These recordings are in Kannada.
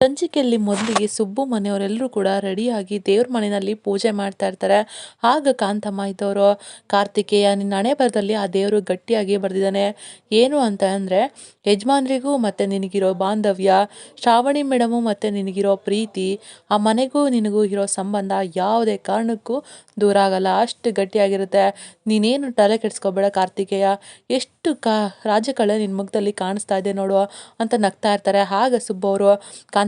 ಸಂಚಿಕೆಯಲ್ಲಿ ಮೊದಲಿಗೆ ಸುಬ್ಬು ಮನೆಯವರೆಲ್ಲರೂ ಕೂಡ ರೆಡಿಯಾಗಿ ದೇವ್ರ ಮನೆಯಲ್ಲಿ ಪೂಜೆ ಮಾಡ್ತಾ ಇರ್ತಾರೆ. ಆಗ ಕಾಂತಮ್ಮ ಇದ್ದವರು, ಕಾರ್ತಿಕೇಯ ನಿನ್ನ ಹಣೆ ಬರದಲ್ಲಿ ಆ ದೇವರು ಗಟ್ಟಿಯಾಗಿ ಬರೆದಿದ್ದಾನೆ. ಏನು ಅಂತ ಅಂದರೆ, ಯಜಮಾನ್ರಿಗೂ ಮತ್ತು ನಿನಗಿರೋ ಬಾಂಧವ್ಯ, ಶ್ರಾವಣಿ ಮೇಡಮು ಮತ್ತು ನಿನಗಿರೋ ಪ್ರೀತಿ, ಆ ಮನೆಗೂ ನಿನಗೂ ಇರೋ ಸಂಬಂಧ ಯಾವುದೇ ಕಾರಣಕ್ಕೂ ದೂರ ಆಗಲ್ಲ. ಅಷ್ಟು ಗಟ್ಟಿಯಾಗಿರುತ್ತೆ. ನೀನೇನು ತಲೆ ಕೆಡಿಸ್ಕೋಬೇಡ ಕಾರ್ತಿಕೇಯ. ಎಷ್ಟು ಕಾ ರಾಜಕಳೆ ನಿನ್ನ ಮುಖದಲ್ಲಿ ಕಾಣಿಸ್ತಾ ಇದೆ ನೋಡು ಅಂತ ನಗ್ತಾ ಇರ್ತಾರೆ. ಆಗ ಸುಬ್ಬವರು ಅವರು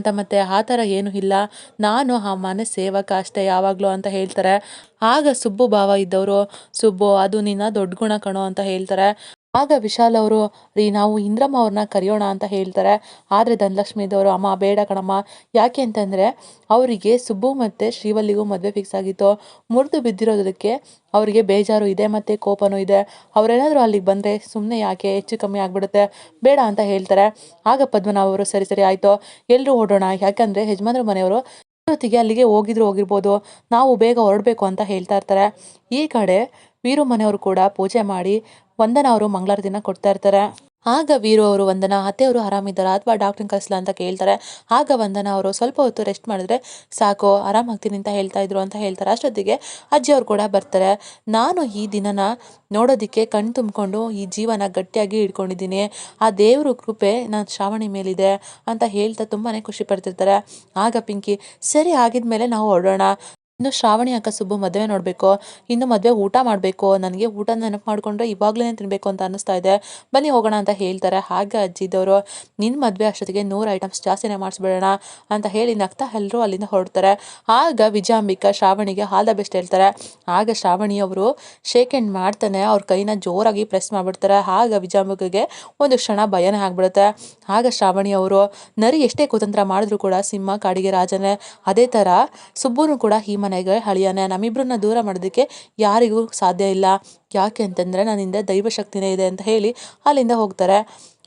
ಕಾಂತಮ್ಮತ್ತೆ ಆ ಥರ ಏನೂ ಇಲ್ಲ. ನಾನು ಆ ಮನೆ ಸೇವಕ ಅಷ್ಟೇ ಯಾವಾಗಲೂ ಅಂತ ಹೇಳ್ತಾರೆ. ಆಗ ಸುಬ್ಬು ಭಾವ ಇದ್ದವರು, ಸುಬ್ಬು, ಅದು ನಿನ್ನ ದೊಡ್ಡ ಗುಣ ಕಣೋ ಅಂತ ಹೇಳ್ತಾರೆ. ಆಗ ವಿಶಾಲ್ ಅವರು, ರೀ, ನಾವು ಇಂದ್ರಮ್ಮ ಅವ್ರನ್ನ ಕರೆಯೋಣ ಅಂತ ಹೇಳ್ತಾರೆ. ಆದರೆ ಧನಲಕ್ಷ್ಮೀದವರು ಅಮ್ಮ, ಬೇಡ ಕಣಮ್ಮ. ಯಾಕೆ ಅಂತಂದರೆ, ಅವರಿಗೆ ಸುಬ್ಬು ಮತ್ತು ಶ್ರೀವಲ್ಲಿಗೂ ಮದುವೆ ಫಿಕ್ಸ್ ಆಗಿತ್ತು. ಮುರಿದು ಬಿದ್ದಿರೋದಕ್ಕೆ ಅವರಿಗೆ ಬೇಜಾರು ಇದೆ ಮತ್ತು ಕೋಪನೂ ಇದೆ. ಅವರೇನಾದರೂ ಅಲ್ಲಿಗೆ ಬಂದರೆ ಸುಮ್ಮನೆ ಯಾಕೆ ಹೆಚ್ಚು ಕಮ್ಮಿ ಆಗಿಬಿಡುತ್ತೆ? ಬೇಡ ಅಂತ ಹೇಳ್ತಾರೆ. ಆಗ ಪದ್ಮನಾಭ ಅವರು, ಸರಿ ಸರಿ, ಆಯಿತು. ಎಲ್ಲರೂ ಓಡೋಣ. ಯಾಕಂದರೆ ಯಜಮಾನ್ರ ಮನೆಯವರು ಹೊತ್ತಿಗೆ ಅಲ್ಲಿಗೆ ಹೋಗಿದ್ರು ಹೋಗಿರ್ಬೋದು. ನಾವು ಬೇಗ ಹೊರಡಬೇಕು ಅಂತ ಹೇಳ್ತಾ ಇರ್ತಾರೆ. ಈ ಕಡೆ ವೀರು ಮನೆಯವರು ಕೂಡ ಪೂಜೆ ಮಾಡಿ ವಂದನ ಅವರು ಮಂಗಳಾರತಿನ ಕೊಡ್ತಾ ಇರ್ತಾರೆ. ಆಗ ವೀರು ಅವರು ವಂದನ ಅತ್ತೆಯವರು ಆರಾಮಿದ್ದಾರೆ ಅಥವಾ ಡಾಕ್ಟ್ರ್ ಕಳಿಸ್ಲಾ ಅಂತ ಕೇಳ್ತಾರೆ. ಆಗ ವಂದನ ಅವರು ಸ್ವಲ್ಪ ಹೊತ್ತು ರೆಸ್ಟ್ ಮಾಡಿದ್ರೆ ಸಾಕು ಆರಾಮಾಗ್ತೀನಿ ಅಂತ ಹೇಳ್ತಾ ಇದ್ರು ಅಂತ ಹೇಳ್ತಾರೆ. ಅಷ್ಟೊತ್ತಿಗೆ ಅಜ್ಜಿ ಅವರು ಕೂಡ ಬರ್ತಾರೆ. ನಾನು ಈ ದಿನನ ನೋಡೋದಕ್ಕೆ ಕಣ್ ತುಂಬಿಕೊಂಡು ಈ ಜೀವನ ಗಟ್ಟಿಯಾಗಿ ಹಿಡ್ಕೊಂಡಿದ್ದೀನಿ ಆ ದೇವ್ರ ಕೃಪೆ ನನ್ನ ಶ್ರಾವಣಿ ಮೇಲಿದೆ ಅಂತ ಹೇಳ್ತಾ ತುಂಬಾ ಖುಷಿ ಪಡ್ತಿರ್ತಾರೆ. ಆಗ ಪಿಂಕಿ, ಸರಿ ಆಗಿದ್ಮೇಲೆ ನಾವು ಹೊರಡೋಣ ಇನ್ನು ಶ್ರಾವಣಿ ಅಕ್ಕ ಸುಬ್ಬು ಮದುವೆ ನೋಡಬೇಕು, ಇನ್ನು ಮದುವೆ ಊಟ ಮಾಡಬೇಕು, ನನಗೆ ಊಟ ನೆನಪು ಮಾಡಿಕೊಂಡ್ರೆ ಇವಾಗಲೇ ತಿನ್ನಬೇಕು ಅಂತ ಅನ್ನಿಸ್ತಾ ಇದೆ. ಬನ್ನಿ ಹೋಗೋಣ ಅಂತ ಹೇಳ್ತಾರೆ. ಹಾಗೆ ಅಜ್ಜಿದವರು ನಿನ್ನ ಮದುವೆ ಅಷ್ಟೊತ್ತಿಗೆ ನೂರು ಐಟಮ್ಸ್ ಜಾಸ್ತಿನೇ ಮಾಡಿಸ್ಬಿಡೋಣ ಅಂತ ಹೇಳಿ ನಗ್ತಾ ಎಲ್ಲರೂ ಅಲ್ಲಿಂದ ಹೊರಡ್ತಾರೆ. ಆಗ ವಿಜಯಾಂಬಿಕಾ ಶ್ರಾವಣಿಗೆ ಹಾಲ್ ದ ಬೆಸ್ಟ್ ಹೇಳ್ತಾರೆ. ಆಗ ಶ್ರಾವಣಿ ಅವರು ಶೇಕ್ ಹ್ಯಾಂಡ್ ಮಾಡ್ತಾನೆ. ಅವ್ರ ಕೈನ ಜೋರಾಗಿ ಪ್ರೆಸ್ ಮಾಡಿಬಿಡ್ತಾರೆ. ಆಗ ವಿಜಯಾಂಬಿಕೆಗೆ ಒಂದು ಕ್ಷಣ ಭಯನೇ ಆಗ್ಬಿಡುತ್ತೆ. ಆಗ ಶ್ರಾವಣಿ ಅವರು, ನರಿ ಎಷ್ಟೇ ಕುತಂತ್ರ ಮಾಡಿದ್ರು ಕೂಡ ಸಿಂಹ ಕಾಡಿಗೆ ರಾಜನೇ, ಅದೇ ಥರ ಸುಬ್ಬುನು ಕೂಡ ಈ ಮನೆಗೆ ಅಳಿಯಾನೆ ನಮ್ಮಿಬ್ಬರನ್ನ ದೂರ ಮಾಡೋದಕ್ಕೆ ಯಾರಿಗೂ ಸಾಧ್ಯ ಇಲ್ಲ. ಯಾಕೆ ಅಂತಂದರೆ ನನ್ನಿಂದ ದೈವಶಕ್ತಿನೇ ಇದೆ ಅಂತ ಹೇಳಿ ಅಲ್ಲಿಂದ ಹೋಗ್ತಾರೆ.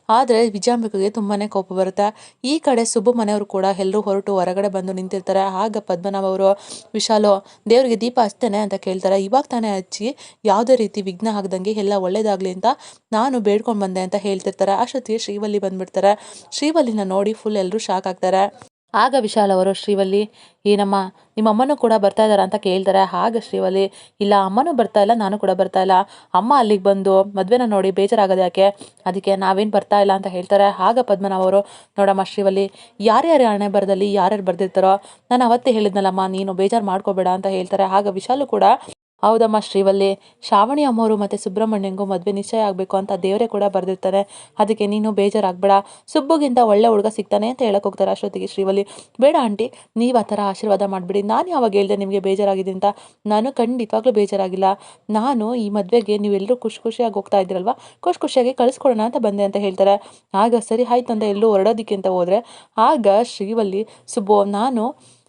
ಆದರೆ ವಿಜಯಾಂಬಿಕೆಗೆ ತುಂಬಾ ಕೋಪ ಬರುತ್ತೆ. ಈ ಕಡೆ ಸುಬ್ಬು ಮನೆಯವರು ಕೂಡ ಎಲ್ಲರೂ ಹೊರಟು ಹೊರಗಡೆ ಬಂದು ನಿಂತಿರ್ತಾರೆ. ಆಗ ಪದ್ಮನಾಭ ಅವರು, ವಿಶಾಲು, ದೇವರಿಗೆ ದೀಪ ಹಚ್ತೇನೆ ಅಂತ ಕೇಳ್ತಾರೆ. ಇವಾಗ ತಾನೇ ಹಚ್ಚಿ ಯಾವುದೇ ರೀತಿ ವಿಘ್ನ ಆಗದಂಗೆ ಎಲ್ಲ ಒಳ್ಳೇದಾಗಲಿ ಅಂತ ನಾನು ಬೇಡ್ಕೊಂಡು ಬಂದೆ ಅಂತ ಹೇಳ್ತಿರ್ತಾರೆ. ಅಷ್ಟೊತ್ತಿಗೆ ಶ್ರೀವಲ್ಲಿ ಬಂದುಬಿಡ್ತಾರೆ. ಶ್ರೀವಲ್ಲಿನ ನೋಡಿ ಫುಲ್ ಎಲ್ಲರೂ ಶಾಕ್ ಆಗ್ತಾರೆ. ಆಗ ವಿಶಾಲ್ ಅವರು, ಶ್ರೀವಲ್ಲಿ ಏನಮ್ಮ ನಿಮ್ಮ ಅಮ್ಮನೂ ಕೂಡ ಬರ್ತಾ ಇದ್ದಾರೆ? ಅಂತ ಕೇಳ್ತಾರೆ. ಆಗ ಶ್ರೀವಲ್ಲಿ, ಇಲ್ಲ, ಅಮ್ಮನೂ ಬರ್ತಾ ಇಲ್ಲ, ನಾನು ಕೂಡ ಬರ್ತಾ ಇಲ್ಲ. ಅಮ್ಮ ಅಲ್ಲಿಗೆ ಬಂದು ಮದುವೆನ ನೋಡಿ ಬೇಜಾರಾಗೋದು ಯಾಕೆ? ಅದಕ್ಕೆ ನಾವೇನು ಬರ್ತಾ ಇಲ್ಲ ಅಂತ ಹೇಳ್ತಾರೆ. ಆಗ ಪದ್ಮನಾಭ ಅವರು, ನೋಡಮ್ಮ ಶ್ರೀವಲ್ಲಿ, ಯಾರ್ಯಾರ ಹಣೆ ಬರದಲ್ಲಿ ಯಾರ್ಯಾರು ಬರ್ದಿರ್ತಾರೋ, ನಾನು ಅವತ್ತೇ ಹೇಳಿದ್ನಲ್ಲಮ್ಮ, ನೀನು ಬೇಜಾರು ಮಾಡ್ಕೋಬೇಡ ಅಂತ ಹೇಳ್ತಾರೆ. ಆಗ ವಿಶಾಲು ಕೂಡ ಹೌದಮ್ಮ, ಶ್ರೀವಲ್ಲಿ. ಶ್ರಾವಣಿ ಅಮ್ಮವರು ಮತ್ತು ಸುಬ್ರಹ್ಮಣ್ಯಂಗೂ ಮದುವೆ ನಿಶ್ಚಯ ಆಗಬೇಕು ಅಂತ ದೇವರೇ ಕೂಡ ಬರೆದಿರ್ತಾರೆ. ಅದಕ್ಕೆ ನೀನು ಬೇಜಾರಾಗಬೇಡ. ಸುಬ್ಬುಗಿಂತ ಒಳ್ಳೆ ಹುಡುಗ ಸಿಗ್ತಾನೆ ಅಂತ ಹೇಳಕ್ಕೆ ಹೋಗ್ತಾರೆ ಅಷ್ಟೊತ್ತಿಗೆ ಶ್ರೀವಲ್ಲಿ. ಬೇಡ ಆಂಟಿ, ನೀವು ಆ ಥರ ಆಶೀರ್ವಾದ ಮಾಡಿಬಿಡಿ. ನಾನು ಯಾವಾಗ ಹೇಳಿದೆ ನಿಮಗೆ ಬೇಜಾರಾಗಿದೆ ಅಂತ? ನಾನು ಖಂಡಿತವಾಗ್ಲೂ ಬೇಜಾರಾಗಿಲ್ಲ. ನಾನು ಈ ಮದುವೆಗೆ ನೀವೆಲ್ಲರೂ ಖುಷಿ ಖುಷಿಯಾಗಿ ಹೋಗ್ತಾ ಇದ್ದೀರಲ್ವ? ಖುಷಿ ಖುಷಿಯಾಗಿ ಕಳಿಸ್ಕೊಡೋಣ ಅಂತ ಬಂದೆ ಅಂತ ಹೇಳ್ತಾರೆ. ಆಗ ಸರಿ, ಆಯ್ತು ಅಂತ ಎಲ್ಲೂ ಹೊರಡೋದಕ್ಕಿಂತ ಹೋದರೆ, ಆಗ ಶ್ರೀವಲ್ಲಿ, ಸುಬ್ಬು, ನಾನು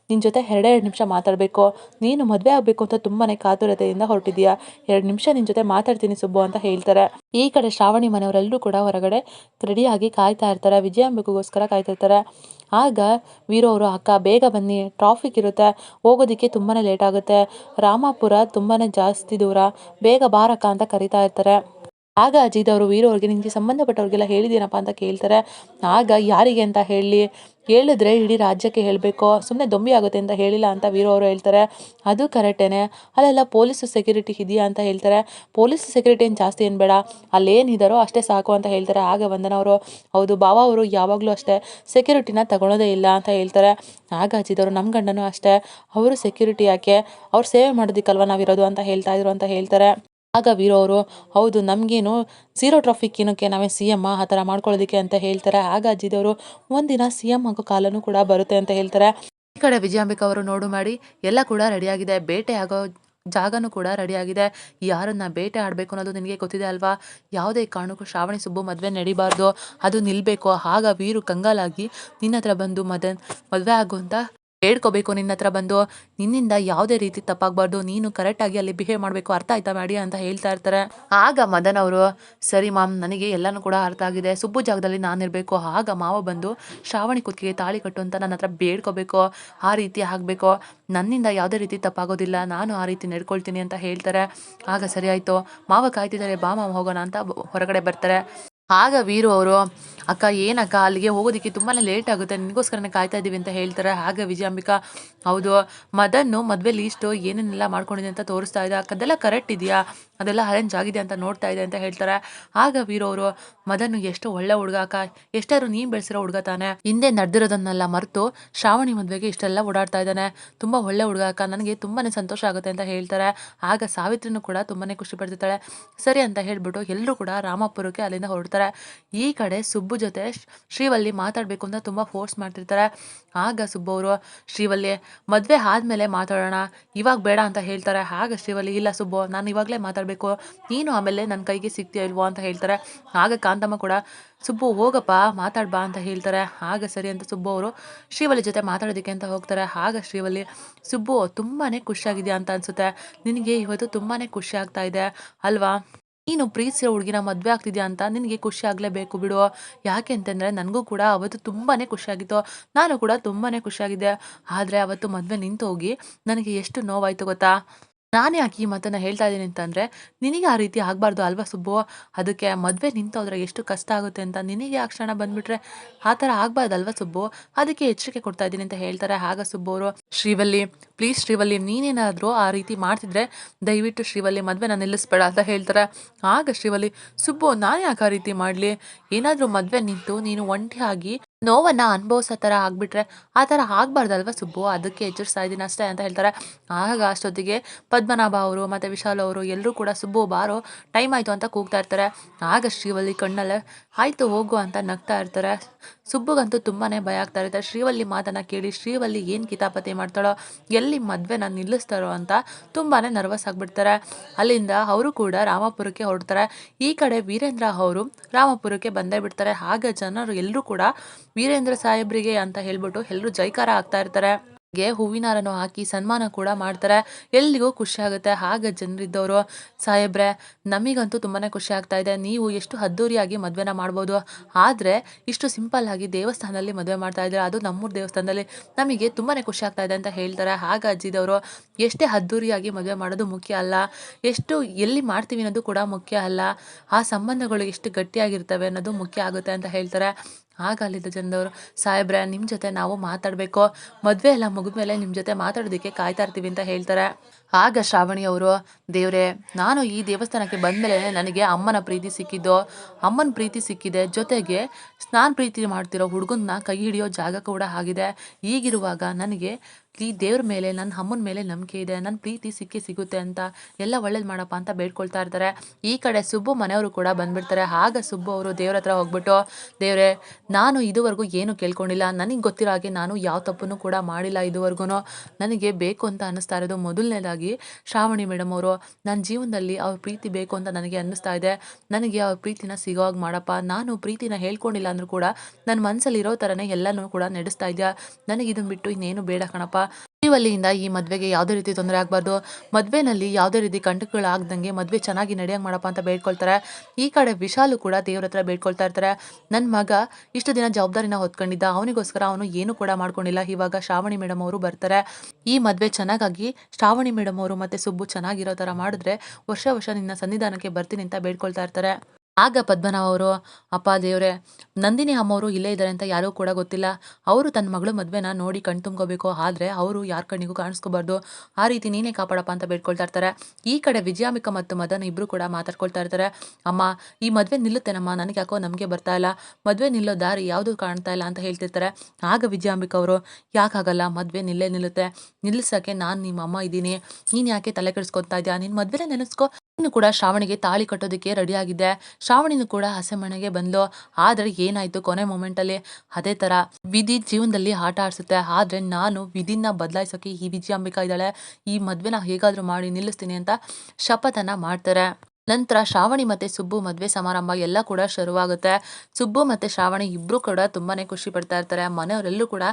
ನಿನ್ನ ಜೊತೆ ಎರಡೆರಡು ನಿಮಿಷ ಮಾತಾಡಬೇಕು? ನೀನು ಮದುವೆ ಆಗಬೇಕು ಅಂತ ತುಂಬಾ ಕಾತುರತೆಯಿಂದ ಹೊರಟಿದ್ಯಾ ಎರಡು ನಿಮಿಷ ನಿನ್ನ ಜೊತೆ ಮಾತಾಡ್ತೀನಿ ಸುಬ್ಬು ಅಂತ ಹೇಳ್ತಾರೆ. ಈ ಕಡೆ ಶ್ರಾವಣಿ ಮನೆಯವರೆಲ್ಲರೂ ಕೂಡ ಹೊರಗಡೆ ರೆಡಿಯಾಗಿ ಕಾಯ್ತಾ ಇರ್ತಾರೆ. ವಿಜಯಾಂಬಿಕೆಗೋಸ್ಕರ ಕಾಯ್ತಿರ್ತಾರೆ ಆಗ ವೀರು ಅವರು, ಅಕ್ಕ, ಬೇಗ ಬನ್ನಿ. ಟ್ರಾಫಿಕ್ ಇರುತ್ತೆ. ಹೋಗೋದಕ್ಕೆ ತುಂಬಾ ಲೇಟ್ ಆಗುತ್ತೆ. ರಾಮಾಪುರ ತುಂಬಾ ಜಾಸ್ತಿ ದೂರ. ಬೇಗ ಬಾರಕ್ಕ ಅಂತ ಕರಿತಾ ಇರ್ತಾರೆ. ಆಗ ಅಜಿದವರು ವೀರವ್ರಿಗೆ ನಿಮಗೆ ಸಂಬಂಧಪಟ್ಟವ್ರಿಗೆಲ್ಲ ಹೇಳಿದ್ದೀನಪ್ಪ ಅಂತ ಕೇಳ್ತಾರೆ. ಆಗ ಯಾರಿಗೆ ಅಂತ ಹೇಳಿ? ಹೇಳಿದ್ರೆ ಇಡೀ ರಾಜ್ಯಕ್ಕೆ ಹೇಳಬೇಕು. ಸುಮ್ಮನೆ ದೊಂಬಿ ಆಗುತ್ತೆ ಅಂತ ಹೇಳಿಲ್ಲ ಅಂತ ವೀರು ಅವರು ಹೇಳ್ತಾರೆ. ಅದು ಕರೆಕ್ಟೇನೆ. ಅಲ್ಲೆಲ್ಲ ಪೊಲೀಸು ಸೆಕ್ಯೂರಿಟಿ ಇದೆಯಾ ಅಂತ ಹೇಳ್ತಾರೆ. ಪೊಲೀಸ್ ಸೆಕ್ಯೂರಿಟಿ ಏನು ಜಾಸ್ತಿ ಏನು ಬೇಡ. ಅಲ್ಲೇನಿದ್ದಾರೋ ಅಷ್ಟೇ ಸಾಕು ಅಂತ ಹೇಳ್ತಾರೆ. ಆಗ ವಂದನವರು, ಹೌದು ಬಾವ ಅವರು ಯಾವಾಗಲೂ ಅಷ್ಟೇ. ಸೆಕ್ಯೂರಿಟಿನ ತಗೊಳ್ಳೋದೇ ಇಲ್ಲ ಅಂತ ಹೇಳ್ತಾರೆ. ಆಗ ಹಚ್ಚಿದವರು ನಮ್ಮ ಗಂಡನೂ ಅಷ್ಟೇ. ಅವರು ಸೆಕ್ಯೂರಿಟಿ ಯಾಕೆ? ಅವ್ರು ಸೇವೆ ಮಾಡೋದಕ್ಕಲ್ವ ನಾವಿರೋದು ಅಂತ ಹೇಳ್ತಾ ಇದ್ರು ಅಂತ ಹೇಳ್ತಾರೆ. ಆಗ ವೀರೋ ಅವರು ಹೌದು, ನಮಗೇನು ಝೀರೋ ಟ್ರಾಫಿಕ್ ಏನಕ್ಕೆ ನಾವೇ ಸಿ ಎಂ ಆ ಥರ ಮಾಡ್ಕೊಳ್ಳೋದಕ್ಕೆ ಅಂತ ಹೇಳ್ತಾರೆ. ಆಗ ಅಜ್ಜಿದವರು ಒಂದಿನ ಸಿ ಎಂ ಆಗೋ ಕಾಲನೂ ಕೂಡ ಬರುತ್ತೆ ಅಂತ ಹೇಳ್ತಾರೆ. ಈ ಕಡೆ ವಿಜಯಾಂಬಿಕಾ ಅವರು ನೋಡು ಮಾಡಿ, ಎಲ್ಲ ಕೂಡ ರೆಡಿಯಾಗಿದೆ ಬೇಟೆ ಆಗೋ ಜಾಗನೂ ಕೂಡ ರೆಡಿಯಾಗಿದೆ ಯಾರನ್ನ ಬೇಟೆ ಆಡಬೇಕು ಅನ್ನೋದು ನಿನಗೆ ಗೊತ್ತಿದೆ ಅಲ್ವಾ? ಯಾವುದೇ ಕಾರಣಕ್ಕೂ ಶ್ರಾವಣಿ ಸುಬ್ಬು ಮದುವೆ ನಡಿಬಾರ್ದು. ಅದು ನಿಲ್ಲಬೇಕು ಆಗ ವೀರು ಕಂಗಾಲಾಗಿ ನಿನ್ನ ಹತ್ರ ಬಂದು ಮದನ್ ಮದುವೆ ಆಗು ಬೇಡ್ಕೋಬೇಕು ನಿನ್ನ ಹತ್ರ ಬಂದು, ನಿನ್ನಿಂದ ಯಾವುದೇ ರೀತಿ ತಪ್ಪಾಗಬಾರ್ದು, ನೀನು ಕರೆಕ್ಟಾಗಿ ಅಲ್ಲಿ ಬಿಹೇವ್ ಮಾಡಬೇಕು, ಅರ್ಥ ಆಯ್ತಾ ಮಾಡಿ ಅಂತ ಹೇಳ್ತಾ ಇರ್ತಾರೆ. ಆಗ ಮದನ್ ಅವರು, ಸರಿ ಮಾಮ್, ನನಗೆ ಎಲ್ಲನೂ ಕೂಡ ಅರ್ಥ ಆಗಿದೆ, ಸುಬ್ಬು ಜಾಗದಲ್ಲಿ ನಾನಿರಬೇಕು, ಆಗ ಮಾವ ಬಂದು ಶ್ರಾವಣಿ ಕುತ್ತಿಗೆ ತಾಳಿ ಕಟ್ಟು ಅಂತ ನನ್ನ ಹತ್ರ ಬೇಡ್ಕೋಬೇಕು, ಆ ರೀತಿ ಆಗಬೇಕು, ನನ್ನಿಂದ ಯಾವುದೇ ರೀತಿ ತಪ್ಪಾಗೋದಿಲ್ಲ, ನಾನು ಆ ರೀತಿ ನಡ್ಕೊಳ್ತೀನಿ ಅಂತ ಹೇಳ್ತಾರೆ. ಆಗ ಸರಿ ಆಯಿತು, ಮಾವ ಕಾಯ್ತಿದ್ದಾರೆ, ಬಾ ಮಾವ ಹೋಗೋಣ ಅಂತ ಹೊರಗಡೆ ಬರ್ತಾರೆ. ಆಗ ವೀರು ಅವರು ಅಕ್ಕ ಏನಕ್ಕ ಅಲ್ಲಿಗೆ ಹೋಗೋದಕ್ಕೆ ತುಂಬಾ ಲೇಟ್ ಆಗುತ್ತೆ, ನಿನಗೋಸ್ಕರನೇ ಕಾಯ್ತಾ ಇದ್ದೀವಿ ಅಂತ ಹೇಳ್ತಾರೆ. ಆಗ ವಿಜಯಾಂಬಿಕಾ ಹೌದು. ಮದನ್ನು ಮದುವೆ ಲೀಸ್ಟು ಏನೇನೆಲ್ಲ ಮಾಡ್ಕೊಂಡಿದೆ ಅಂತ ತೋರಿಸ್ತಾ ಇದೆ. ಅದೆಲ್ಲ ಕರೆಕ್ಟ್ ಇದೆಯಾ? ಅದೆಲ್ಲ ಅರೇಂಜ್ ಆಗಿದೆ ಅಂತ ನೋಡ್ತಾ ಇದೆ ಅಂತ ಹೇಳ್ತಾರೆ. ಆಗ ವೀರವರು ಮದನ್ನು ಎಷ್ಟು ಒಳ್ಳೆ ಹುಡುಗ ಅಕ್ಕ, ಎಷ್ಟಾದ್ರು ನೀನು ಬೆಳೆಸಿರೋ ಹುಡುಗ ತಾನೆ. ಹಿಂದೆ ನಡೆದಿರೋದನ್ನೆಲ್ಲ ಮರೆತು ಶ್ರಾವಣಿ ಮದುವೆಗೆ ಇಷ್ಟೆಲ್ಲ ಓಡಾಡ್ತಾ ಇದ್ದಾನೆ. ತುಂಬಾ ಒಳ್ಳೆ ಹುಡುಗ ಅಕ್ಕ, ನನಗೆ ತುಂಬಾನೇ ಸಂತೋಷ ಆಗುತ್ತೆ ಅಂತ ಹೇಳ್ತಾರೆ. ಆಗ ಸಾವಿತ್ರಿನೂ ಕೂಡ ತುಂಬಾನೇ ಖುಷಿ ಪಡ್ತಿರ್ತಾಳೆ. ಸರಿ ಅಂತ ಹೇಳ್ಬಿಟ್ಟು ಎಲ್ಲರೂ ಕೂಡ ರಾಮಾಪುರಕ್ಕೆ ಅಲ್ಲಿಂದ ಹೊರಡ್ತಾರೆ. ಈ ಕಡೆ ಸುಬ್ಬು ಜೊತೆ ಶ್- ಶ್ರೀವಲ್ಲಿ ಮಾತಾಡಬೇಕು ಅಂತ ತುಂಬ ಫೋರ್ಸ್ ಮಾಡ್ತಿರ್ತಾರೆ. ಆಗ ಸುಬ್ಬು ಅವರು, ಶ್ರೀವಲ್ಲಿ, ಮದುವೆ ಆದಮೇಲೆ ಮಾತಾಡೋಣ, ಇವಾಗ ಬೇಡ ಅಂತ ಹೇಳ್ತಾರೆ. ಆಗ ಶ್ರೀವಲ್ಲಿ, ಇಲ್ಲ ಸುಬ್ಬು, ನಾನು ಇವಾಗಲೇ ಮಾತಾಡಬೇಕು. ನೀನು ಆಮೇಲೆ ನನ್ನ ಕೈಗೆ ಸಿಗ್ತೀಯ ಇಲ್ವೋ ಅಂತ ಹೇಳ್ತಾರೆ. ಆಗ ಕಾಂತಮ್ಮ ಕೂಡ, ಸುಬ್ಬು, ಹೋಗಪ್ಪ ಮಾತಾಡ್ಬಾ ಅಂತ ಹೇಳ್ತಾರೆ. ಆಗ ಸರಿ ಅಂತ ಸುಬ್ಬು ಅವರು, ಶ್ರೀವಲ್ಲಿ ಜೊತೆ ಮಾತಾಡೋದಕ್ಕೆ ಅಂತ ಹೋಗ್ತಾರೆ. ಆಗ ಶ್ರೀವಲ್ಲಿ, ಸುಬ್ಬು ತುಂಬಾ ಖುಷಿಯಾಗಿದೆಯಾ ಅಂತ ಅನಿಸುತ್ತೆ. ನಿನಗೆ ಇವತ್ತು ತುಂಬಾ ಖುಷಿ ಆಗ್ತಾ ಇದೆ, ಅಲ್ವಾ? ನೀನು ಪ್ರೀತಿಸಿರೋ ಹುಡುಗಿನ ಮದುವೆ ಆಗ್ತಿದ್ಯಾ ಅಂತ ನಿನಗೆ ಖುಷಿ ಆಗಲೇಬೇಕು ಬಿಡು. ಯಾಕೆ ಅಂತಂದರೆ ನನಗೂ ಕೂಡ ಅವತ್ತು ತುಂಬಾ ಖುಷಿಯಾಗಿತ್ತು ನಾನು ಕೂಡ ತುಂಬಾ ಖುಷಿಯಾಗಿದ್ದೆ ಆದರೆ ಅವತ್ತು ಮದುವೆ ನಿಂತು ಹೋಗಿ ನನಗೆ ಎಷ್ಟು ನೋವಾಯಿತು ಗೊತ್ತಾ? ನಾನು ಯಾಕೆ ಈ ಮಾತನ್ನು ಹೇಳ್ತಾ ಇದ್ದೀನಿ ಅಂತಂದರೆ, ನಿನಗೆ ಆ ರೀತಿ ಆಗಬಾರ್ದು ಅಲ್ವಾ ಸುಬ್ಬು? ಅದಕ್ಕೆ ಮದುವೆ ನಿಂತೋದ್ರೆ ಎಷ್ಟು ಕಷ್ಟ ಆಗುತ್ತೆ ಅಂತ ನಿನಗೆ ಆ ಕ್ಷಣ ಬಂದ್ಬಿಟ್ರೆ ಆ ಥರ ಆಗಬಾರ್ದಲ್ವಾ ಸುಬ್ಬು? ಅದಕ್ಕೆ ಎಚ್ಚರಿಕೆ ಕೊಡ್ತಾ ಇದ್ದೀನಿ ಅಂತ ಹೇಳ್ತಾರೆ. ಆಗ ಸುಬ್ಬು ಅವರು, ಶ್ರೀವಲ್ಲಿ ಪ್ಲೀಸ್ ಶ್ರೀವಲ್ಲಿ, ನೀನೇನಾದರೂ ಆ ರೀತಿ ಮಾಡ್ತಿದ್ರೆ ದಯವಿಟ್ಟು ಶ್ರೀವಲ್ಲಿ ಮದುವೆನ ನಿಲ್ಲಿಸ್ಬೇಡ ಅಂತ ಹೇಳ್ತಾರೆ. ಆಗ ಶ್ರೀವಲ್ಲಿ, ಸುಬ್ಬು, ನಾನು ಯಾಕೆ ಆ ರೀತಿ ಮಾಡಲಿ? ಏನಾದರೂ ಮದುವೆ ನಿಂತು ನೀನು ಒಂಟಿಯಾಗಿ ನೋವನ್ನು ಅನುಭವಿಸೋ ಥರ ಆಗಿಬಿಟ್ರೆ ಆ ಥರ ಆಗಬಾರ್ದಲ್ವ ಸುಬ್ಬು? ಅದಕ್ಕೆ ಎಚ್ಚರಿಸ್ತಾ ಇದ್ದೀನಿ ಅಷ್ಟೇ ಅಂತ ಹೇಳ್ತಾರೆ. ಆಗ ಅಷ್ಟೊತ್ತಿಗೆ ಪದ್ಮನಾಭ ಅವರು ಮತ್ತು ವಿಶಾಲ್ ಅವರು ಎಲ್ಲರೂ ಕೂಡ, ಸುಬ್ಬು ಬಾರೋ, ಟೈಮ್ ಆಯಿತು ಅಂತ ಕೂಗ್ತಾ ಇರ್ತಾರೆ. ಆಗ ಶ್ರೀವಲ್ಲಿ ಕಣ್ಣಲ್ಲೇ, ಆಯಿತು ಹೋಗು ಅಂತ ನಗ್ತಾ ಇರ್ತಾರೆ. ಸುಬ್ಬುಗಂತೂ ತುಂಬಾ ಭಯ ಆಗ್ತಾ ಇರುತ್ತೆ. ಶ್ರೀವಲ್ಲಿ ಮಾತನ್ನು ಕೇಳಿ, ಶ್ರೀವಲ್ಲಿ ಏನು ಕಿತಾಪತಿ ಮಾಡ್ತಾಳೋ, ಎಲ್ಲಿ ಮದುವೆನ ನಿಲ್ಲಿಸ್ತಾರೋ ಅಂತ ತುಂಬಾ ನರ್ವಸ್ ಆಗಿಬಿಡ್ತಾರೆ. ಅಲ್ಲಿಂದ ಅವರು ಕೂಡ ರಾಮಪುರಕ್ಕೆ ಹೊರಡ್ತಾರೆ. ಈ ಕಡೆ ವೀರೇಂದ್ರ ಅವರು ರಾಮಪುರಕ್ಕೆ ಬಂದೇ ಬಿಡ್ತಾರೆ. ಹಾಗೆ ಜನರು ಎಲ್ಲರೂ ಕೂಡ ವೀರೇಂದ್ರ ಸಾಹೇಬ್ರಿಗೆ ಅಂತ ಹೇಳ್ಬಿಟ್ಟು ಎಲ್ಲರೂ ಜೈಕಾರ ಆಗ್ತಾ ಇರ್ತಾರೆ. ಗೆ ಹೂವಿನಾರನ್ನು ಹಾಕಿ ಸನ್ಮಾನ ಕೂಡ ಮಾಡ್ತಾರೆ. ಎಲ್ಲಿಗೂ ಖುಷಿ ಆಗುತ್ತೆ. ಹಾಗೆ ಜನರಿದ್ದವರು. ಸಾಹೇಬ್ರೆ, ನಮಗಂತೂ ತುಂಬಾ ಖುಷಿ ಆಗ್ತಾ ಇದೆ. ನೀವು ಎಷ್ಟು ಅದ್ದೂರಿಯಾಗಿ ಮದುವೆನ ಮಾಡ್ಬೋದು. ಆದರೆ, ಇಷ್ಟು ಸಿಂಪಲ್ ಆಗಿ ದೇವಸ್ಥಾನದಲ್ಲಿ ಮದುವೆ ಮಾಡ್ತಾ ಇದ್ದಾರೆ ಅದು ನಮ್ಮೂರ ದೇವಸ್ಥಾನದಲ್ಲಿ ನಮಗೆ ತುಂಬಾ ಖುಷಿ ಆಗ್ತಾ ಇದೆ ಅಂತ ಹೇಳ್ತಾರೆ. ಹಾಗೆ ಅಜ್ಜಿದವರು, ಎಷ್ಟೇ ಅದ್ದೂರಿಯಾಗಿ ಮದುವೆ ಮಾಡೋದು ಮುಖ್ಯ ಅಲ್ಲ. ಎಷ್ಟು ಎಲ್ಲಿ ಮಾಡ್ತೀವಿ ಅನ್ನೋದು ಕೂಡ ಮುಖ್ಯ ಅಲ್ಲ. ಆ ಸಂಬಂಧಗಳು ಎಷ್ಟು ಗಟ್ಟಿಯಾಗಿರ್ತವೆ ಅನ್ನೋದು ಮುಖ್ಯ ಆಗುತ್ತೆ ಅಂತ ಹೇಳ್ತಾರೆ. ಆಗ ಅಲ್ಲಿದ್ದ ಜನದವರು ಸಾಹೇಬ್ರೆ ನಿಮ್ಮ ಜೊತೆ ನಾವು ಮಾತಾಡಬೇಕು? ಮದುವೆ ಎಲ್ಲ ಮುಗಿದ್ಮೇಲೆ ನಿಮ್ಮ ಜೊತೆ ಮಾತಾಡೋದಕ್ಕೆ ಕಾಯ್ತಾ ಇರ್ತೀವಿ ಅಂತ ಹೇಳ್ತಾರೆ. ಆಗ ಶ್ರಾವಣಿ ಅವರು, ದೇವರೇ, ನಾನು ಈ ದೇವಸ್ಥಾನಕ್ಕೆ ಬಂದಮೇಲೆ ನನಗೆ ಅಮ್ಮನ ಪ್ರೀತಿ ಸಿಕ್ಕಿದ್ದು. ಅಮ್ಮನ ಪ್ರೀತಿ ಸಿಕ್ಕಿದೆ. ಜೊತೆಗೆ ಸ್ನಾನ ಪ್ರೀತಿ ಮಾಡ್ತಿರೋ ಹುಡುಗನ್ನ ಕೈ ಹಿಡಿಯೋ ಜಾಗ ಕೂಡ ಆಗಿದೆ. ಈಗಿರುವಾಗ ನನಗೆ ಈ ದೇವ್ರ ಮೇಲೆ ನನ್ನ ಅಮ್ಮನ ಮೇಲೆ ನಂಬಿಕೆ ಇದೆ. ನನ್ನ ಪ್ರೀತಿ ಸಿಕ್ಕಿ ಸಿಗುತ್ತೆ ಅಂತ ಎಲ್ಲ ಒಳ್ಳೇದು ಮಾಡಪ್ಪ ಅಂತ ಬೇಡ್ಕೊಳ್ತಾ ಇರ್ತಾರೆ. ಈ ಕಡೆ ಸುಬ್ಬು ಮನೆಯವರು ಕೂಡ ಬಂದ್ಬಿಡ್ತಾರೆ. ಆಗ ಸುಬ್ಬು ಅವರು ದೇವ್ರ ಹತ್ರ ಹೋಗ್ಬಿಟ್ಟು, ದೇವ್ರೆ, ನಾನು ಇದುವರೆಗೂ ಏನು ಕೇಳ್ಕೊಂಡಿಲ್ಲ. ನನಗೆ ಗೊತ್ತಿರೋ ಹಾಗೆ ನಾನು ಯಾವ ತಪ್ಪನ್ನು ಕೂಡ ಮಾಡಿಲ್ಲ ಇದುವರೆಗೂ. ನನಗೆ ಬೇಕು ಅಂತ ಅನ್ನಿಸ್ತಾ ಇರೋದು ಮೊದಲನೇದಾಗಿ. ಶ್ರಾವಣಿ ಮೇಡಮ್ ಅವರು ನನ್ನ ಜೀವನದಲ್ಲಿ ಅವ್ರ ಪ್ರೀತಿ ಬೇಕು ಅಂತ ನನಗೆ ಅನ್ನಿಸ್ತಾ ಇದೆ. ನನಗೆ ಅವ್ರ ಪ್ರೀತಿನ ಸಿಗೋವಾಗ ಮಾಡಪ್ಪ. ನಾನು ಪ್ರೀತಿನ ಹೇಳ್ಕೊಂಡಿಲ್ಲ ಅಂದರೂ ಕೂಡ ನನ್ನ ಮನಸ್ಸಲ್ಲಿ ಇರೋ ಥರನೇ ಎಲ್ಲನೂ ಕೂಡ ನಡೆಸ್ತಾ ಇದೆಯಾ. ನನಗೆ ಇದನ್ನ ಬಿಟ್ಟು ಇನ್ನೇನು ಬೇಡ ಕಣಪ್ಪ. ಶ್ರೀವಲ್ಲಿಯಿಂದ ಈ ಮದುವೆಗೆ ಯಾವುದೇ ರೀತಿ ತೊಂದರೆ ಆಗಬಾರ್ದು. ಮದುವೆನಲ್ಲಿ ಯಾವುದೇ ರೀತಿ ಕಂಟಕಗಳಾಗ್ದಂಗೆ ಮದುವೆ ಚೆನ್ನಾಗಿ ನಡೆಯಂಗೆ ಮಾಡಪ್ಪ ಅಂತ ಬೇಡ್ಕೊಳ್ತಾರೆ. ಈ ಕಡೆ ವಿಶಾಲು ಕೂಡ ದೇವ್ರ ಹತ್ರ ಬೇಡ್ಕೊಳ್ತಾ ಇರ್ತಾರೆ. ನನ್ನ ಮಗ ಇಷ್ಟು ದಿನ ಜವಾಬ್ದಾರಿನ ಹೊತ್ಕೊಂಡಿದ್ದ. ಅವನಿಗೋಸ್ಕರ ಅವನು ಏನು ಕೂಡ ಮಾಡ್ಕೊಂಡಿಲ್ಲ. ಇವಾಗ ಶ್ರಾವಣಿ ಮೇಡಮ್ ಅವರು ಬರ್ತಾರೆ. ಈ ಮದುವೆ ಚೆನ್ನಾಗಾಗಿ ಶ್ರಾವಣಿ ಮೇಡಮ್ ಅವರು ಮತ್ತೆ ಸುಬ್ಬು ಚೆನ್ನಾಗಿರೋ ಥರ ಮಾಡಿದ್ರೆ ವರ್ಷ ವರ್ಷ ನಿನ್ನ ಸನ್ನಿಧಾನಕ್ಕೆ ಬರ್ತೀನಿ ಅಂತ ಬೇಡ್ಕೊಳ್ತಾ ಇರ್ತಾರೆ. ಆಗ ಪದ್ಮನಾಭ ಅವರು, ಅಪ್ಪ ದೇವ್ರೆ, ನಂದಿನಿ ಅಮ್ಮವರು ಇಲ್ಲೇ ಇದ್ದಾರೆ ಅಂತ ಯಾರೂ ಕೂಡ ಗೊತ್ತಿಲ್ಲ. ಅವರು ತನ್ನ ಮಗಳು ಮದುವೆನ ನೋಡಿ ಕಣ್ ತುಂಬ್ಕೋಬೇಕು. ಆದರೆ ಅವರು ಯಾರ ಕಣ್ಣಿಗೂ ಕಾಣಿಸ್ಕೋಬಾರ್ದು. ಆ ರೀತಿ ನೀನೇ ಕಾಪಾಡಪ್ಪ ಅಂತ ಬೇಡ್ಕೊಳ್ತಾ ಇರ್ತಾರೆ. ಈ ಕಡೆ ವಿಜಯಾಮಿಕ ಮತ್ತು ಮದನ್ ಇಬ್ಬರು ಕೂಡ ಮಾತಾಡ್ಕೊಳ್ತಾ ಇರ್ತಾರೆ. ಅಮ್ಮ, ಈ ಮದುವೆ ನಿಲ್ಲುತ್ತೇನಮ್ಮ? ನನಗೆ ಯಾಕೋ ನಮಗೆ ಬರ್ತಾ ಇಲ್ಲ. ಮದುವೆ ನಿಲ್ಲೋ ದಾರಿ ಯಾವುದು ಕಾಣ್ತಾ ಇಲ್ಲ ಅಂತ ಹೇಳ್ತಿರ್ತಾರೆ. ಆಗ ವಿಜಯಾಂಬಿಕ ಅವರು, ಯಾಕಾಗಲ್ಲ? ಮದುವೆ ನಿಲ್ಲೇ ನಿಲ್ಲುತ್ತೆ. ನಿಲ್ಲಿಸೋಕ್ಕೆ ನಾನು ನಿಮ್ಮ ಅಮ್ಮ ಇದ್ದೀನಿ. ನೀನು ಯಾಕೆ ತಲೆ ಕೆಡಿಸ್ಕೊತಾ ಇದೆಯಾ? ನಿನ್ನ ಮದುವೆನೇ ನೆನೆಸ್ಕೊ. ಕೂಡ ಶ್ರಾವಣಿಗೆ ತಾಳಿ ಕಟ್ಟೋದಕ್ಕೆ ರೆಡಿಯಾಗಿದೆ ಶ್ರಾವಣಿನೂ ಕೂಡ ಹಸೆ ಮನೆಗೆ ಬಂದ್ಲು. ಆದರೆ ಏನಾಯ್ತು ಕೊನೆ ಮೂಮೆಂಟಲ್ಲಿ ಅದೇ ಥರ ವಿಧಿ ಜೀವನದಲ್ಲಿ ಆಟ ಆಡಿಸುತ್ತೆ. ಆದರೆ ನಾನು ವಿಧಿನ ಬದಲಾಯಿಸೋಕೆ ಈ ವಿಜಯಾಂಬಿಕಾ ಇದ್ದಾಳೆ. ಈ ಮದುವೆನ ಹೇಗಾದರೂ ಮಾಡಿ ನಿಲ್ಲಿಸ್ತೀನಿ ಅಂತ ಶಪಥನ ಮಾಡ್ತಾರೆ. ನಂತರ ಶ್ರಾವಣಿ ಮತ್ತು ಸುಬ್ಬು ಮದುವೆ ಸಮಾರಂಭ ಎಲ್ಲ ಕೂಡ ಶುರುವಾಗುತ್ತೆ. ಸುಬ್ಬು ಮತ್ತು ಶ್ರಾವಣಿ ಇಬ್ಬರು ಕೂಡ ತುಂಬಾ ಖುಷಿ ಪಡ್ತಾ ಇರ್ತಾರೆ. ಮನೆಯವರೆಲ್ಲೂ ಕೂಡ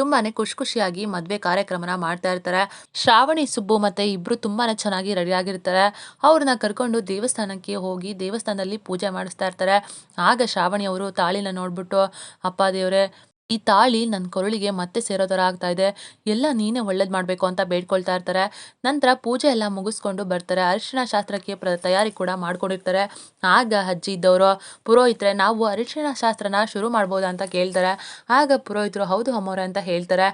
ತುಂಬಾ ಖುಷಿ ಖುಷಿಯಾಗಿ ಮದುವೆ ಕಾರ್ಯಕ್ರಮನ ಮಾಡ್ತಾ ಇರ್ತಾರೆ. ಶ್ರಾವಣಿ, ಸುಬ್ಬು ಮತ್ತು ಇಬ್ಬರು ತುಂಬಾ ಚೆನ್ನಾಗಿ ರೆಡಿಯಾಗಿರ್ತಾರೆ ಅವ್ರನ್ನ ಕರ್ಕೊಂಡು ದೇವಸ್ಥಾನಕ್ಕೆ ಹೋಗಿ ದೇವಸ್ಥಾನದಲ್ಲಿ ಪೂಜೆ ಮಾಡಿಸ್ತಾ ಇರ್ತಾರೆ. ಆಗ ಶ್ರಾವಣಿ ಅವರು ತಾಳಿನ ನೋಡ್ಬಿಟ್ಟು, ಅಪ್ಪ ದೇವರೇ ಈ ತಾಳಿ ನನ್ನ ಕೊರಳಿಗೆ ಮತ್ತೆ ಸೇರೋ ಥರ ಆಗ್ತಾ ಇದೆ. ಎಲ್ಲ ನೀನೇ ಒಳ್ಳೇದು ಮಾಡಬೇಕು ಅಂತ ಬೇಡ್ಕೊಳ್ತಾ ಇರ್ತಾರೆ. ನಂತರ ಪೂಜೆ ಎಲ್ಲ ಮುಗಿಸ್ಕೊಂಡು ಬರ್ತಾರೆ. ಅರಿಶಿಣ ಶಾಸ್ತ್ರಕ್ಕೆ ಪ್ರ ತಯಾರಿ ಕೂಡ ಮಾಡ್ಕೊಂಡಿರ್ತಾರೆ. ಆಗ ಅಜ್ಜಿ ಇದ್ದವರು, ಪುರೋಹಿತರೆ, ನಾವು ಅರಿಶಿಣ ಶಾಸ್ತ್ರನ ಶುರು ಮಾಡ್ಬೋದಾ ಅಂತ ಕೇಳ್ತಾರೆ. ಆಗ ಪುರೋಹಿತರು, ಹೌದು ಅಮ್ಮವ್ರೆ ಅಂತ ಹೇಳ್ತಾರೆ.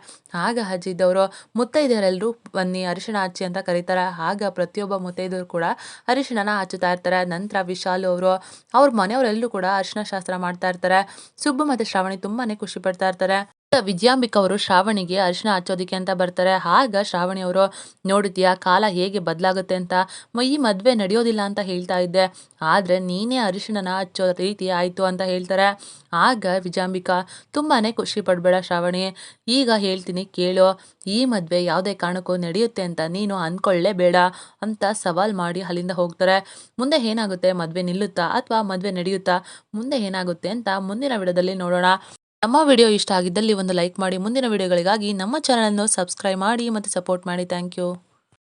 ಆಗ ಅಜ್ಜಿ ಇದ್ದವರು ಮುತ್ತೈದೆಯರೆಲ್ಲರೂ ಬನ್ನಿ, ಅರಿಶಿಣ ಹಚ್ಚಿ ಅಂತ ಕರೀತಾರೆ. ಆಗ ಪ್ರತಿಯೊಬ್ಬ ಮುತ್ತೈದೆಯರು ಕೂಡ ಅರಿಶಿಣನ ಹಚ್ಚುತ್ತಾ ಇರ್ತಾರೆ. ನಂತರ ವಿಶಾಲು ಅವರು, ಅವ್ರ ಮನೆಯವರೆಲ್ಲರೂ ಕೂಡ ಅರಿಶಿಣ ಶಾಸ್ತ್ರ ಮಾಡ್ತಾ ಇರ್ತಾರೆ. ಸುಬ್ಬು ಮತ್ತು ಶ್ರಾವಣಿ ತುಂಬಾನೇ ಖುಷಿ ಪಡ್ತಾ ಇರ್ತಾರೆ. ವಿದ್ಯಾಂಬಿಕ ಅವರು ಶ್ರಾವಣಿಗೆ ಅರಿಶಿಣ ಹಚ್ಚೋದಿಕ್ಕೆ ಅಂತ ಬರ್ತಾರೆ. ಆಗ ಶ್ರಾವಣಿ ಅವರು, ನೋಡಿದ್ಯಾ, ಕಾಲ ಹೇಗೆ ಬದಲಾಗುತ್ತೆ ಅಂತ? ಈ ಮದುವೆ ನಡೆಯೋದಿಲ್ಲ ಅಂತ ಹೇಳ್ತಾ ಇದ್ದೆ. ಆದರೆ ನೀನೇ ಅರಿಶಿಣನ ಹಚ್ಚೋ ರೀತಿ ಆಯಿತು ಅಂತ ಹೇಳ್ತಾರೆ. ಆಗ ವಿಜಾಂಬಿಕಾ ತುಂಬಾನೇ ಖುಷಿ ಪಡಬೇಡ ಶ್ರಾವಣಿ. ಈಗ ಹೇಳ್ತೀನಿ, ಕೇಳು. ಈ ಮದುವೆ ಯಾವುದೇ ಕಾರಣಕ್ಕೂ ನಡೆಯುತ್ತೆ ಅಂತ ನೀನು ಅಂದ್ಕೊಳ್ಳೇಬೇಡ ಅಂತ ಸವಾಲ್ ಮಾಡಿ ಅಲ್ಲಿಂದ ಹೋಗ್ತಾರೆ. ಮುಂದೆ ಏನಾಗುತ್ತೆ? ಮದುವೆ ನಿಲ್ಲುತ್ತಾ ಅಥವಾ ಮದುವೆ ನಡೆಯುತ್ತಾ? ಮುಂದೆ ಏನಾಗುತ್ತೆ ಅಂತ ಮುಂದಿನ ವಿಡದಲ್ಲಿ ನೋಡೋಣ. ನಮ್ಮ ವಿಡಿಯೋ ಇಷ್ಟ ಆಗಿದ್ದಲ್ಲಿ ಒಂದು ಲೈಕ್ ಮಾಡಿ ಮುಂದಿನ ವಿಡಿಯೋಗಳಿಗಾಗಿ ನಮ್ಮ ಚಾನಲನ್ನು ಸಬ್ಸ್ಕ್ರೈಬ್ ಮಾಡಿ ಮತ್ತು ಸಪೋರ್ಟ್ ಮಾಡಿ. Thank you